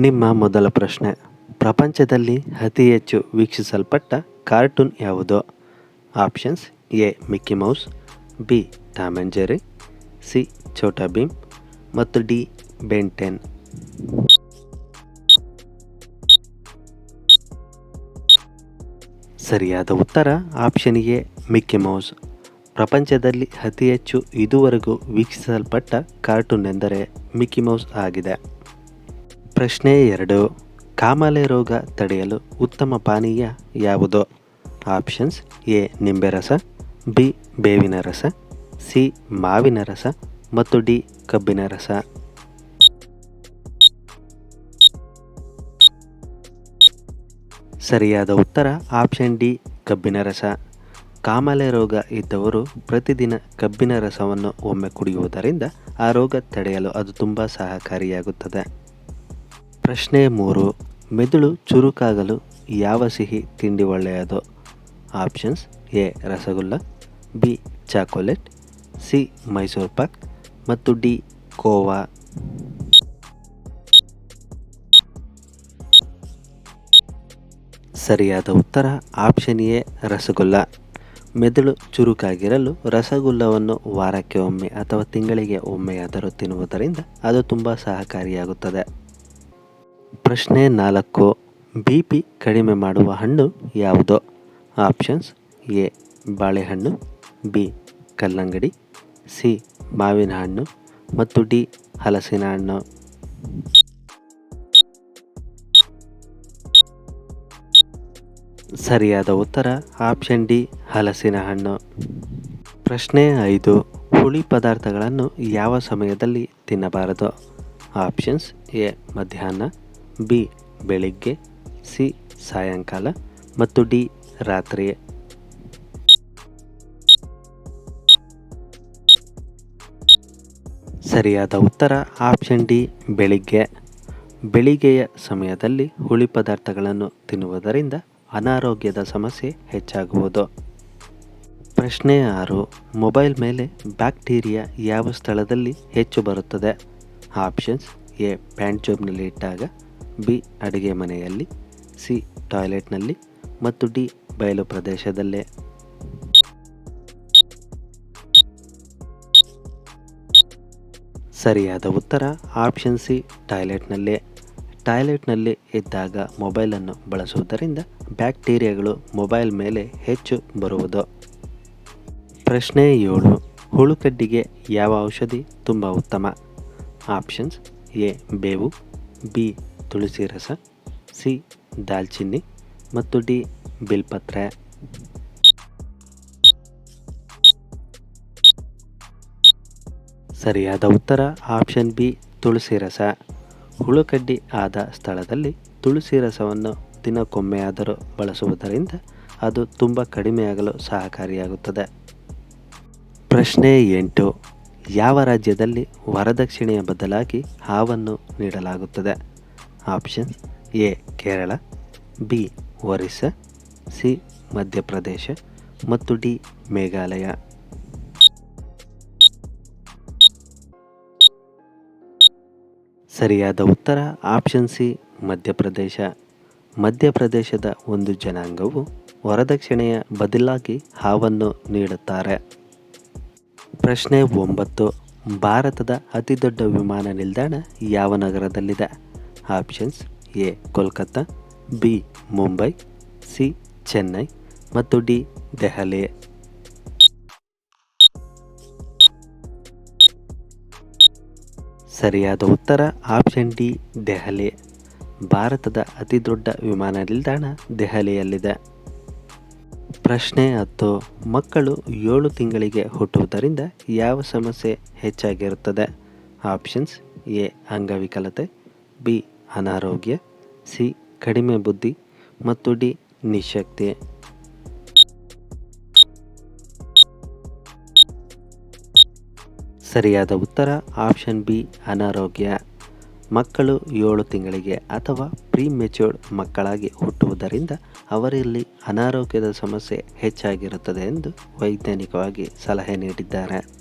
ನಿಮ್ಮ ಮೊದಲ ಪ್ರಶ್ನೆ. ಪ್ರಪಂಚದಲ್ಲಿ ಅತಿ ಹೆಚ್ಚು ವೀಕ್ಷಿಸಲ್ಪಟ್ಟ ಕಾರ್ಟೂನ್ ಯಾವುದು? Options A, Mickey Mouse, B, Tom Jerry, C, Chhota Bheem ಮತ್ತು ಡಿ, ಬೆಂಟೆನ್. ಟೆನ್ ಸರಿಯಾದ ಉತ್ತರ ಆಪ್ಷನ್ ಎ, ಮಿಕ್ಕಿ ಮೌಸ್. ಪ್ರಪಂಚದಲ್ಲಿ ಅತಿ ಹೆಚ್ಚು ಇದುವರೆಗೂ ವೀಕ್ಷಿಸಲ್ಪಟ್ಟ ಕಾರ್ಟೂನ್ ಎಂದರೆ ಮಿಕ್ಕಿ ಮೌಸ್ ಆಗಿದೆ. ಪ್ರಶ್ನೆ ಎರಡು. ಕಾಮಾಲೆ ರೋಗ ತಡೆಯಲು ಉತ್ತಮ ಪಾನೀಯ ಯಾವುದು? ಆಪ್ಷನ್ಸ್ ಎ, ನಿಂಬೆ ರಸ, ಬಿ, ಬೇವಿನ ರಸ, ಸಿ, ಮಾವಿನ ರಸ ಮತ್ತು ಡಿ, ಕಬ್ಬಿನ ರಸ. ಸರಿಯಾದ ಉತ್ತರ ಆಪ್ಷನ್ ಡಿ, ಕಬ್ಬಿನ ರಸ. ಕಾಮಾಲೆ ರೋಗ ಇದ್ದವರು ಪ್ರತಿದಿನ ಕಬ್ಬಿನ ರಸವನ್ನು ಒಮ್ಮೆ ಕುಡಿಯುವುದರಿಂದ ಆ ರೋಗ ತಡೆಯಲು ಅದು ತುಂಬ ಸಹಕಾರಿಯಾಗುತ್ತದೆ. ಪ್ರಶ್ನೆ ಮೂರು, ಮೆದುಳು ಚುರುಕಾಗಲು ಯಾವ ಸಿಹಿ ತಿಂಡಿ ಒಳ್ಳೆಯದು? Options, A, rasgulla, B, chocolate, C, Mysore pak ಮತ್ತು ಡಿ, ಕೋವಾ. ಸರಿಯಾದ ಉತ್ತರ, ಆಪ್ಷನ್ ಎ, ರಸಗುಲ್ಲ. ಮೆದುಳು ಚುರುಕಾಗಿರಲು ರಸಗುಲ್ಲವನ್ನು ವಾರಕ್ಕೆ ಒಮ್ಮೆ ಅಥವಾ ತಿಂಗಳಿಗೆ ಒಮ್ಮೆಯಾದರೂ ತಿನ್ನುವುದರಿಂದ ಅದು ತುಂಬ ಸಹಕಾರಿಯಾಗುತ್ತದೆ. ಪ್ರಶ್ನೆ ನಾಲ್ಕು. ಬಿ ಪಿ ಕಡಿಮೆ ಮಾಡುವ ಹಣ್ಣು ಯಾವುದು? ಆಪ್ಷನ್ಸ್ ಎ, ಬಾಳೆಹಣ್ಣು, ಬಿ, ಕಲ್ಲಂಗಡಿ, ಸಿ, ಮಾವಿನ ಹಣ್ಣು ಮತ್ತು ಡಿ, ಹಲಸಿನ ಹಣ್ಣು. ಸರಿಯಾದ ಉತ್ತರ ಆಪ್ಷನ್ ಡಿ, ಹಲಸಿನ ಹಣ್ಣು. ಪ್ರಶ್ನೆ ಐದು. ಹುಳಿ ಪದಾರ್ಥಗಳನ್ನು ಯಾವ ಸಮಯದಲ್ಲಿ ತಿನ್ನಬಾರದು? ಆಪ್ಷನ್ಸ್ ಎ, ಮಧ್ಯಾಹ್ನ ಬಿ ಬೆಳಿಗ್ಗೆ, ಸಿ ಸಾಯಂಕಾಲ ಮತ್ತು ಡಿ ರಾತ್ರಿ. ಸರಿಯಾದ ಉತ್ತರ ಆಪ್ಷನ್ ಡಿ ಬೆಳಿಗ್ಗೆ. ಬೆಳಿಗ್ಗೆಯ ಸಮಯದಲ್ಲಿ ಹುಳಿ ಪದಾರ್ಥಗಳನ್ನು ತಿನ್ನುವುದರಿಂದ ಅನಾರೋಗ್ಯದ ಸಮಸ್ಯೆ ಹೆಚ್ಚಾಗುವುದು. ಪ್ರಶ್ನೆ ಆರು, ಮೊಬೈಲ್ ಮೇಲೆ ಬ್ಯಾಕ್ಟೀರಿಯಾ ಯಾವ ಸ್ಥಳದಲ್ಲಿ ಹೆಚ್ಚು ಬರುತ್ತದೆ? ಆಪ್ಷನ್ಸ್ ಎ ಪ್ಯಾಂಟ್ ಜೋಬ್ನಲ್ಲಿ ಇಟ್ಟಾಗ ಬಿ ಅಡುಗೆ ಮನೆಯಲ್ಲಿ, ಸಿ ಟಾಯ್ಲೆಟ್ನಲ್ಲಿ ಮತ್ತು ಡಿ ಬಯಲು ಪ್ರದೇಶದಲ್ಲೇ. ಸರಿಯಾದ ಉತ್ತರ ಆಪ್ಷನ್ ಸಿ ಟಾಯ್ಲೆಟ್ನಲ್ಲೇ. ಟಾಯ್ಲೆಟ್ನಲ್ಲಿ ಇದ್ದಾಗ ಮೊಬೈಲನ್ನು ಬಳಸುವುದರಿಂದ ಬ್ಯಾಕ್ಟೀರಿಯಾಗಳು ಮೊಬೈಲ್ ಮೇಲೆ ಹೆಚ್ಚು ಬರುವುದು. ಪ್ರಶ್ನೆ ಏಳು, ಹುಳುಕಡ್ಡಿಗೆ ಯಾವ ಔಷಧಿ ತುಂಬ ಉತ್ತಮ? ಆಪ್ಷನ್ಸ್ ಎ, ಬೇವು, ಬಿ ತುಳಸಿ ರಸ ಸಿ, ದಾಲ್ಚಿನ್ನಿ ಮತ್ತು ಡಿ, ಬಿಲ್ಪತ್ರೆ. ಸರಿಯಾದ ಉತ್ತರ ಆಪ್ಷನ್ ಬಿ ತುಳಸಿ ರಸ ಹುಳುಕಡ್ಡಿ ಆದ ಸ್ಥಳದಲ್ಲಿ ತುಳಸಿ ರಸವನ್ನು ದಿನಕ್ಕೊಮ್ಮೆಯಾದರೂ ಬಳಸುವುದರಿಂದ ಅದು ತುಂಬ ಕಡಿಮೆಯಾಗಲು ಸಹಕಾರಿಯಾಗುತ್ತದೆ. ಪ್ರಶ್ನೆ ಎಂಟು. ಯಾವ ರಾಜ್ಯದಲ್ಲಿ ವರದಕ್ಷಿಣೆಯ ಬದಲಾಗಿ ಹಾವನ್ನು ನೀಡಲಾಗುತ್ತದೆ? Options A Kerala B Orissa C Madhya Pradesh ಮತ್ತು ಡಿ ಮೇಘಾಲಯ ಸರಿಯಾದ ಉತ್ತರ ಆಪ್ಷನ್ ಸಿ ಮಧ್ಯಪ್ರದೇಶ. ಮಧ್ಯಪ್ರದೇಶದ ಒಂದು ಜನಾಂಗವು ವರದಕ್ಷಿಣೆಯ ಬದಲಾಗಿ ಹಾವನ್ನು ನೀಡುತ್ತಾರೆ. ಪ್ರಶ್ನೆ ಒಂಬತ್ತು, ಭಾರತದ ಅತಿದೊಡ್ಡ ವಿಮಾನ ನಿಲ್ದಾಣ ಯಾವ ನಗರದಲ್ಲಿದೆ? Options A Kolkata B Mumbai C Chennai ಮತ್ತು ಡಿ ದೆಹಲಿ ಸರಿಯಾದ ಉತ್ತರ ಆಪ್ಷನ್ ಡಿ ದೆಹಲಿ ಭಾರತದ ಅತಿದೊಡ್ಡ ವಿಮಾನ ನಿಲ್ದಾಣ ದೆಹಲಿಯಲ್ಲಿದೆ. ಪ್ರಶ್ನೆ ಹತ್ತು, ಮಕ್ಕಳು ಏಳು ತಿಂಗಳಿಗೆ ಹುಟ್ಟುವುದರಿಂದ ಯಾವ ಸಮಸ್ಯೆ ಹೆಚ್ಚಾಗಿರುತ್ತದೆ? ಆಪ್ಷನ್ಸ್ ಎ ಅಂಗವಿಕಲತೆ ಬಿ ಅನಾರೋಗ್ಯ, ಸಿ, ಕಡಿಮೆ ಬುದ್ಧಿ ಮತ್ತು ಡಿ, ನಿಶಕ್ತಿ. ಸರಿಯಾದ ಉತ್ತರ, ಆಪ್ಷನ್ ಬಿ, ಅನಾರೋಗ್ಯ. ಮಕ್ಕಳು ಏಳು ತಿಂಗಳಿಗೆ ಅಥವಾ ಪ್ರೀ ಮೆಚ್ಯೂರ್ಡ್ ಮಕ್ಕಳಾಗಿ ಹುಟ್ಟುವುದರಿಂದ ಅವರಲ್ಲಿ ಅನಾರೋಗ್ಯದ ಸಮಸ್ಯೆ ಹೆಚ್ಚಾಗಿರುತ್ತದೆ ಎಂದು ವೈಜ್ಞಾನಿಕವಾಗಿ ಸಲಹೆ ನೀಡಿದ್ದಾರೆ.